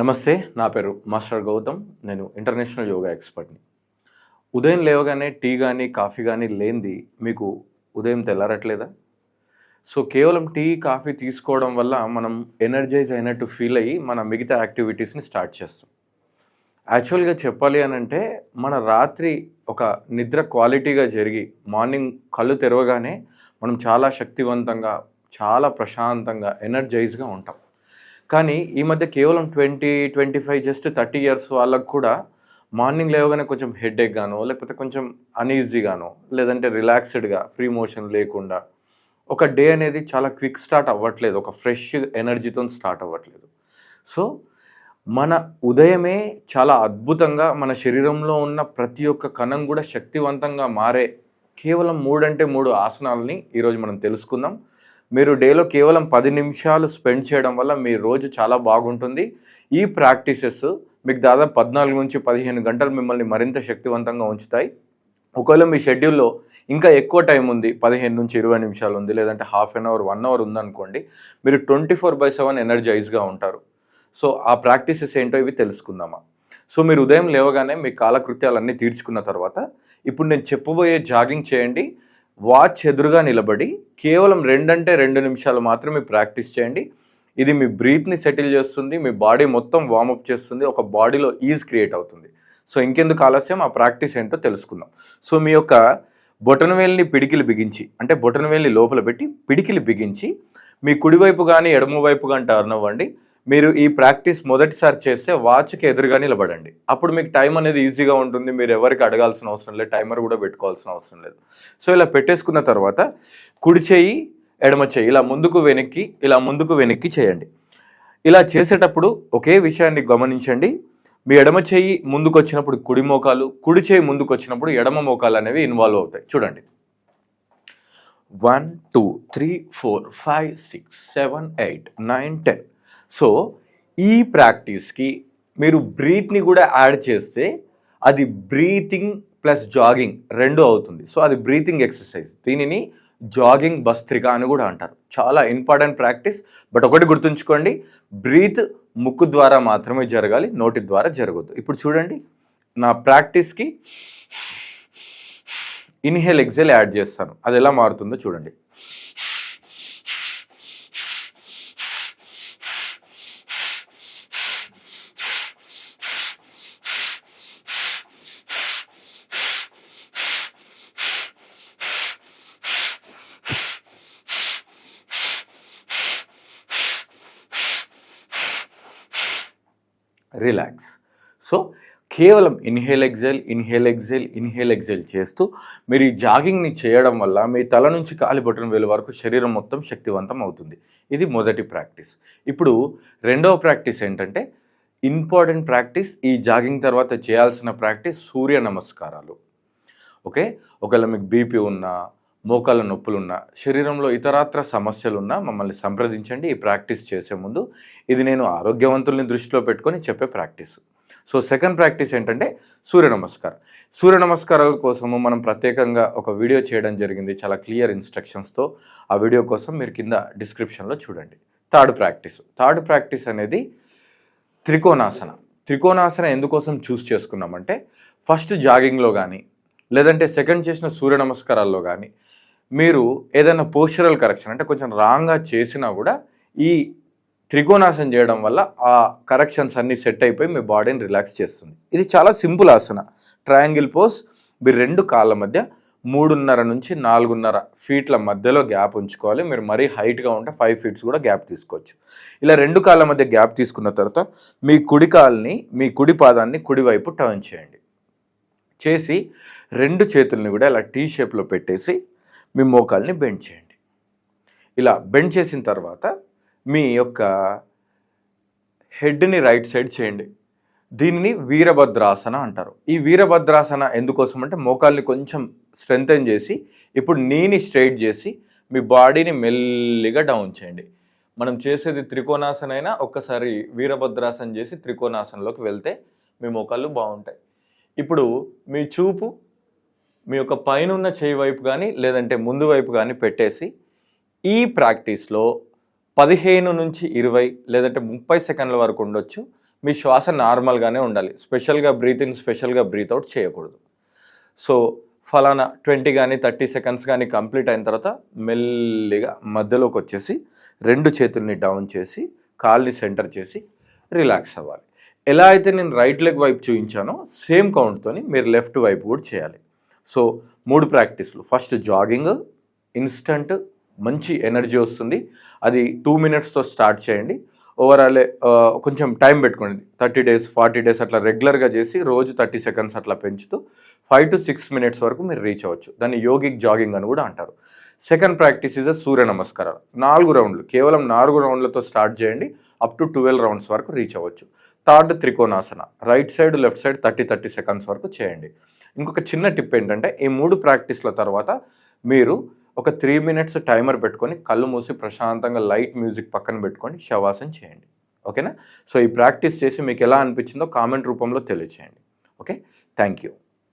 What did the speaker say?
నమస్తే నా పేరు మాస్టర్ గౌతమ్. నేను ఇంటర్నేషనల్ యోగా ఎక్స్పర్ట్ని. ఉదయం లేవగానే టీ కానీ కాఫీ కానీ లేనిది మీకు ఉదయం తెల్లారట్లేదా? సో కేవలం టీ కాఫీ తీసుకోవడం వల్ల మనం ఎనర్జైజ్ అయినట్టు ఫీల్ అయ్యి మన మిగతా యాక్టివిటీస్ని స్టార్ట్ చేస్తాం. యాక్చువల్గా చెప్పాలి అని అంటే మన రాత్రి ఒక నిద్ర క్వాలిటీగా జరిగి మార్నింగ్ కళ్ళు తెరవగానే మనం చాలా శక్తివంతంగా చాలా ప్రశాంతంగా ఎనర్జైజ్గా ఉంటాం. కానీ ఈ మధ్య కేవలం twenty twenty five just thirty years వాళ్ళకు కూడా మార్నింగ్ లేవగానే కొంచెం హెడేక్ గానో లేకపోతే కొంచెం అన్ఈజీగానో లేదంటే రిలాక్స్డ్గా ఫ్రీ మోషన్ లేకుండా ఒక డే అనేది చాలా క్విక్ స్టార్ట్ అవ్వట్లేదు. ఒక ఫ్రెష్ ఎనర్జీతో స్టార్ట్ అవ్వట్లేదు. సో మన ఉదయమే చాలా అద్భుతంగా మన శరీరంలో ఉన్న ప్రతి ఒక్క కణం కూడా శక్తివంతంగా మారే కేవలం మూడంటే మూడు ఆసనాలని ఈరోజు మనం తెలుసుకుందాం. మీరు డేలో కేవలం పది నిమిషాలు స్పెండ్ చేయడం వల్ల మీ రోజు చాలా బాగుంటుంది. ఈ ప్రాక్టీసెస్ మీకు దాదాపు పద్నాలుగు నుంచి పదిహేను గంటలు మిమ్మల్ని మరింత శక్తివంతంగా ఉంచుతాయి. ఒకవేళ మీ షెడ్యూల్లో ఇంకా ఎక్కువ టైం ఉంది పదిహేను నుంచి ఇరవై నిమిషాలు ఉంది లేదంటే half an hour one hour ఉందనుకోండి మీరు ట్వంటీ ఫోర్ బై సెవెన్ ఎనర్జైజ్గా ఉంటారు. సో ఆ ప్రాక్టీసెస్ ఏంటో ఇవి తెలుసుకుందామా? సో మీరు ఉదయం లేవగానే మీ కాలకృత్యాలన్నీ తీర్చుకున్న తర్వాత ఇప్పుడు నేను చెప్పబోయే జాగింగ్ చేయండి. వాచ్ ఎదురుగా నిలబడి కేవలం రెండంటే రెండు నిమిషాలు మాత్రమే ప్రాక్టీస్ చేయండి. ఇది మీ బ్రీత్ని సెటిల్ చేస్తుంది మీ బాడీ మొత్తం వార్మప్ చేస్తుంది ఒక బాడీలో ఈజ్ క్రియేట్ అవుతుంది. సో ఇంకెందుకు ఆలస్యం? ఆ ప్రాక్టీస్ ఏంటో తెలుసుకుందాం. సో మీ యొక్క బొటనవేలిని పిడికిలు బిగించి అంటే బొటనవేలిని లోపల పెట్టి పిడికిలు బిగించి మీ కుడివైపు కానీ ఎడమవైపు కానీ టర్న్ అవ్వండి. మీరు ఈ ప్రాక్టీస్ మొదటిసారి చేస్తే వాచ్కి ఎదురుగా నిలబడండి. అప్పుడు మీకు టైం అనేది ఈజీగా ఉంటుంది. మీరు ఎవరికి అడగాల్సిన అవసరం లేదు. టైమర్ కూడా పెట్టుకోవాల్సిన అవసరం లేదు. సో ఇలా పెట్టేసుకున్న తర్వాత కుడి చేయి ఎడమ చేయి ఇలా ముందుకు వెనక్కి ఇలా ముందుకు వెనక్కి చేయండి. ఇలా చేసేటప్పుడు ఒకే విషయాన్ని గమనించండి. మీ ఎడమ చేయి ముందుకు వచ్చినప్పుడు కుడి మోకాలు కుడి చేయి ముందుకు వచ్చినప్పుడు ఎడమ మోకాలు అనేవి ఇన్వాల్వ్ అవుతాయి. చూడండి. One two three four five six seven eight nine ten. So ఈ ప్రాక్టీస్కి మీరు బ్రీత్ని కూడా యాడ్ చేస్తే అది బ్రీతింగ్ ప్లస్ జాగింగ్ రెండు అవుతుంది. సో అది బ్రీతింగ్ ఎక్సర్సైజ్. దీనిని జాగింగ్ భస్త్రిక అని కూడా అంటారు. చాలా ఇంపార్టెంట్ ప్రాక్టీస్. బట్ ఒకటి గుర్తుంచుకోండి బ్రీత్ ముక్కు ద్వారా మాత్రమే జరగాలి నోటి ద్వారా జరగదు ఇప్పుడు చూడండి నా ప్రాక్టీస్కి ఇన్హేల్ ఎక్సెల్ యాడ్ చేస్తాను. అది ఎలా మారుతుందో చూడండి. రిలాక్స్. సో కేవలం inhale exhale inhale exhale inhale exhale చేస్తూ మీరు ఈ జాగింగ్ని చేయడం వల్ల మీ తల నుంచి కాలి బొట్టన వేలు వరకు శరీరం మొత్తం శక్తివంతం అవుతుంది. ఇది మొదటి ప్రాక్టీస్. ఇప్పుడు రెండవ ప్రాక్టీస్ ఏంటంటే ఇంపార్టెంట్ ప్రాక్టీస్ ఈ జాగింగ్ తర్వాత చేయాల్సిన ప్రాక్టీస్ సూర్య నమస్కారాలు. ఓకే? ఒకవేళ మీకు బీపీ ఉన్నా మోకాళ్ళ నొప్పులున్నా శరీరంలో ఇతరాత్ర సమస్యలున్నా మమ్మల్ని సంప్రదించండి. ఈ ప్రాక్టీస్ చేసే ముందు ఇది నేను ఆరోగ్యవంతుల్ని దృష్టిలో పెట్టుకొని చెప్పే ప్రాక్టీస్. సో సెకండ్ ప్రాక్టీస్ ఏంటంటే సూర్య నమస్కారం. సూర్య నమస్కారాల కోసము మనం ప్రత్యేకంగా ఒక వీడియో చేయడం జరిగింది. చాలా క్లియర్ ఇన్స్ట్రక్షన్స్తో ఆ వీడియో కోసం మీరు కింద డిస్క్రిప్షన్లో చూడండి. Third practice. థర్డ్ ప్రాక్టీస్ అనేది త్రికోణాసన. త్రికోణాసన ఎందుకోసం చూస్ చేసుకున్నామంటే ఫస్ట్ జాగింగ్లో కానీ లేదంటే సెకండ్ చేసిన సూర్య నమస్కారాల్లో కానీ మీరు ఏదైనా పోస్చరల్ కరెక్షన్ అంటే కొంచెం రాంగ్గా చేసినా కూడా ఈ త్రికోణాసనం చేయడం వల్ల ఆ కరెక్షన్స్ అన్నీ సెట్ అయిపోయి మీ బాడీని రిలాక్స్ చేస్తుంది. ఇది చాలా సింపుల్ ఆసన. ట్రయాంగిల్ పోస్ మీరు రెండు కాళ్ళ మధ్య మూడున్నర నుంచి నాలుగున్నర ఫీట్ల మధ్యలో గ్యాప్ ఉంచుకోవాలి. మీరు మరీ హైట్గా ఉంటే ఫైవ్ ఫీట్స్ కూడా గ్యాప్ తీసుకోవచ్చు. ఇలా రెండు కాళ్ళ మధ్య గ్యాప్ తీసుకున్న తర్వాత మీ కుడి కాల్ని మీ కుడి పాదాన్ని కుడివైపు టర్న్ చేయండి. చేసి రెండు చేతుల్ని కూడా ఇలా టీ షేప్లో పెట్టేసి మీ మోకాల్ని బెండ్ చేయండి. ఇలా బెండ్ చేసిన తర్వాత మీ యొక్క హెడ్ని రైట్ సైడ్ చేయండి. దీనిని వీరభద్రాసన అంటారు. ఈ వీరభద్రాసన ఎందుకోసం అంటే మోకాల్ని కొంచెం స్ట్రెంగ్తెన్ చేసి ఇప్పుడు నీని స్ట్రైట్ చేసి మీ బాడీని మెల్లిగా డౌన్ చేయండి. మనం చేసేది త్రికోణాసన అయినా ఒక్కసారి వీరభద్రాసన చేసి త్రికోణాసనలోకి వెళ్తే మీ మోకాళ్ళు బాగుంటాయి. ఇప్పుడు మీ చూపు మీ యొక్క పైన ఉన్న చేయి వైపు కానీ లేదంటే ముందు వైపు కానీ పెట్టేసి ఈ ప్రాక్టీస్లో పదిహేను నుంచి ఇరవై లేదంటే ముప్పై సెకండ్ల వరకు ఉండొచ్చు. మీ శ్వాస నార్మల్గానే ఉండాలి. స్పెషల్గా బ్రీత్ ఇన్ స్పెషల్గా బ్రీత్ అవుట్ చేయకూడదు. సో ఫలానా ట్వంటీ కానీ థర్టీ సెకండ్స్ కానీ కంప్లీట్ అయిన తర్వాత మెల్లిగా మధ్యలోకి వచ్చేసి రెండు చేతుల్ని డౌన్ చేసి కాల్ని సెంటర్ చేసి రిలాక్స్ అవ్వాలి. ఎలా అయితే నేను రైట్ లెగ్ వైపు చూపించానో సేమ్ కౌంట్తోని మీరు లెఫ్ట్ వైపు కూడా చేయాలి. సో మూడు ప్రాక్టీస్లు. ఫస్ట్ జాగింగ్ ఇన్స్టంట్ మంచి ఎనర్జీ వస్తుంది. అది టూ మినిట్స్తో స్టార్ట్ చేయండి. ఓవరాల్ కొంచెం టైం పెట్టుకోండి. థర్టీ డేస్ ఫార్టీ డేస్ అట్లా రెగ్యులర్గా చేసి రోజు థర్టీ సెకండ్స్ అట్లా పెంచుతూ ఫైవ్ టు సిక్స్ మినిట్స్ వరకు మీరు రీచ్ అవ్వచ్చు. దాన్ని యోగిక్ జాగింగ్ అని కూడా అంటారు. సెకండ్ ప్రాక్టీస్ ఇస్ సూర్య నమస్కారాలు. నాలుగు రౌండ్లు కేవలం నాలుగు రౌండ్లతో స్టార్ట్ చేయండి. అప్ టు ట్వెల్వ్ రౌండ్స్ వరకు రీచ్ అవ్వచ్చు. Third trikonasana. Right side left side thirty thirty seconds వరకు చేయండి. ఇంకొక చిన్న టిప్ ఏంటంటే ఈ మూడు ప్రాక్టీస్ల తర్వాత మీరు ఒక త్రీ మినిట్స్ టైమర్ పెట్టుకొని కళ్ళు మూసి ప్రశాంతంగా లైట్ మ్యూజిక్ పక్కన పెట్టుకొని శవాసన చేయండి. ఓకేనా? సో ఈ ప్రాక్టీస్ చేసి మీకు ఎలా అనిపించిందో కామెంట్ రూపంలో తెలియచేయండి. ఓకే? Thank you